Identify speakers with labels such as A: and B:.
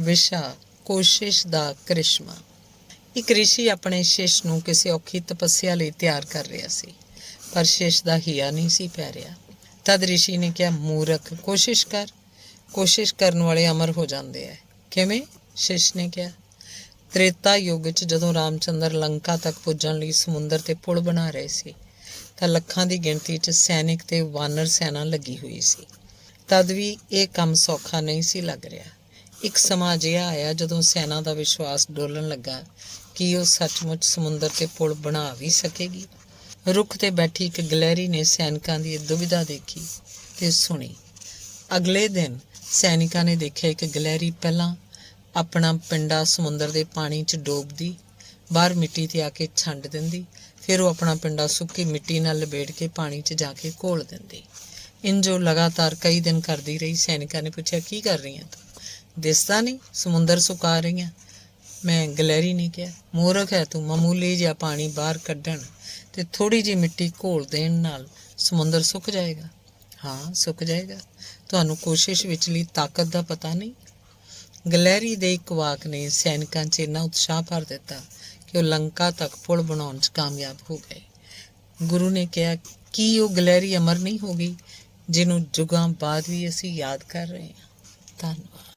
A: ਵਿਸ਼ਾ, ਕੋਸ਼ਿਸ਼ ਦਾ ਕ੍ਰਿਸ਼ਮਾ। ਇੱਕ ਰਿਸ਼ੀ ਆਪਣੇ ਸ਼ਿਸ਼ ਨੂੰ ਕਿਸੇ ਔਖੀ ਤਪੱਸਿਆ ਲਈ ਤਿਆਰ ਕਰ ਰਿਹਾ ਸੀ, ਪਰ ਸ਼ਿਸ਼ ਦਾ ਹਿਆ ਨਹੀਂ ਸੀ ਪੈ ਰਿਹਾ। ਤਦ ਰਿਸ਼ੀ ਨੇ ਕਿਹਾ, ਮੂਰਖ, ਕੋਸ਼ਿਸ਼ ਕਰ। ਕੋਸ਼ਿਸ਼ ਕਰਨ ਵਾਲੇ ਅਮਰ ਹੋ ਜਾਂਦੇ ਐ। ਕਿਵੇਂ? ਸ਼ਿਸ਼ ਨੇ ਕਿਹਾ। ਤ੍ਰੇਤਾ ਯੁੱਗ 'ਚ ਜਦੋਂ ਰਾਮਚੰਦਰ ਲੰਕਾ ਤੱਕ ਪੁੱਜਣ ਲਈ ਸਮੁੰਦਰ ਤੇ ਪੁਲ ਬਣਾ ਰਹੇ ਸੀ, ਤਾਂ ਲੱਖਾਂ ਦੀ ਗਿਣਤੀ 'ਚ ਸੈਨਿਕ ਤੇ ਵਾਨਰ ਸੈਨਾ ਲੱਗੀ ਹੋਈ ਸੀ। ਤਦ ਵੀ ਇਹ ਕੰਮ ਸੌਖਾ ਨਹੀਂ ਸੀ ਲੱਗ ਰਿਹਾ। ਇੱਕ ਸਮਾਂ ਅਜਿਹਾ ਆਇਆ ਜਦੋਂ ਸੈਨਾ ਦਾ ਵਿਸ਼ਵਾਸ ਡੋਲਣ ਲੱਗਾ ਕਿ ਉਹ ਸੱਚਮੁੱਚ ਸਮੁੰਦਰ ਤੇ ਪੁਲ ਬਣਾ ਵੀ ਸਕੇਗੀ। ਰੁੱਖ ਤੇ ਬੈਠੀ ਇੱਕ ਗਲੈਰੀ ਨੇ ਸੈਨਿਕਾਂ ਦੀ ਇਹ ਦੁਵਿਧਾ ਦੇਖੀ ਤੇ ਸੁਣੀ। ਅਗਲੇ ਦਿਨ ਸੈਨਿਕਾਂ ਨੇ ਦੇਖਿਆ ਇੱਕ ਗਲੈਰੀ ਪਹਿਲਾਂ ਆਪਣਾ ਪਿੰਡਾ ਸਮੁੰਦਰ ਦੇ ਪਾਣੀ 'ਚ ਡੋਬਦੀ, ਬਾਹਰ ਮਿੱਟੀ ਤੇ ਆ ਕੇ ਛੰਡ ਦਿੰਦੀ, ਫਿਰ ਉਹ ਆਪਣਾ ਪਿੰਡਾ ਸੁੱਕੀ ਮਿੱਟੀ ਨਾਲ ਲਪੇਟ ਕੇ ਪਾਣੀ 'ਚ ਜਾ ਕੇ ਘੋਲ ਦਿੰਦੀ। ਇੰਜੋ ਲਗਾਤਾਰ ਕਈ ਦਿਨ ਕਰਦੀ ਰਹੀ। ਸੈਨਿਕਾਂ ਨੇ ਪੁੱਛਿਆ, ਕੀ ਕਰ ਰਹੀ ਹੈ ਤੂੰ? ਦਿਸਦਾ ਨਹੀਂ, ਸਮੁੰਦਰ ਸੁਕਾ ਰਹੀ ਮੈਂ ਗਲੈਰੀ ਨੇ ਕਿਹਾ, ਮੂਰਖ ਹੈ ਤੂੰ, ਮਾਮੂਲੀ ਜਿਹਾ ਪਾਣੀ ਬਾਹਰ ਕੱਢਣ ਤੇ ਥੋੜੀ ਜਿਹੀ ਮਿੱਟੀ ਘੋਲ ਦੇਣ ਨਾਲ ਸਮੁੰਦਰ ਸੁੱਕ ਜਾਏਗਾ? ਹਾਂ, ਸੁੱਕ ਜਾਏਗਾ। ਤੁਹਾਨੂੰ ਕੋਸ਼ਿਸ਼ ਵਿਚਲੀ ਤਾਕਤ ਦਾ ਪਤਾ ਨਹੀਂ? ਗਲੈਰੀ ਦੇ ਇੱਕ ਵਾਕ ਨੇ ਸੈਨਿਕਾਂ 'ਚ ਇੰਨਾ ਉਤਸ਼ਾਹ ਭਰ ਦਿੱਤਾ ਕਿ ਉਹ ਲੰਕਾ ਤੱਕ ਪੁਲ ਬਣਾਉਣ 'ਚ ਕਾਮਯਾਬ ਹੋ ਗਏ। ਗੁਰੂ ਨੇ ਕਿਹਾ, ਕੀ ਉਹ ਗਲੈਰੀ ਅਮਰ ਨਹੀਂ ਹੋ ਗਈ, ਜਿਹਨੂੰ ਜੁਗਾਂ ਬਾਅਦ ਵੀ ਅਸੀਂ ਯਾਦ ਕਰ ਰਹੇ ਹਾਂ? ਧੰਨਵਾਦ।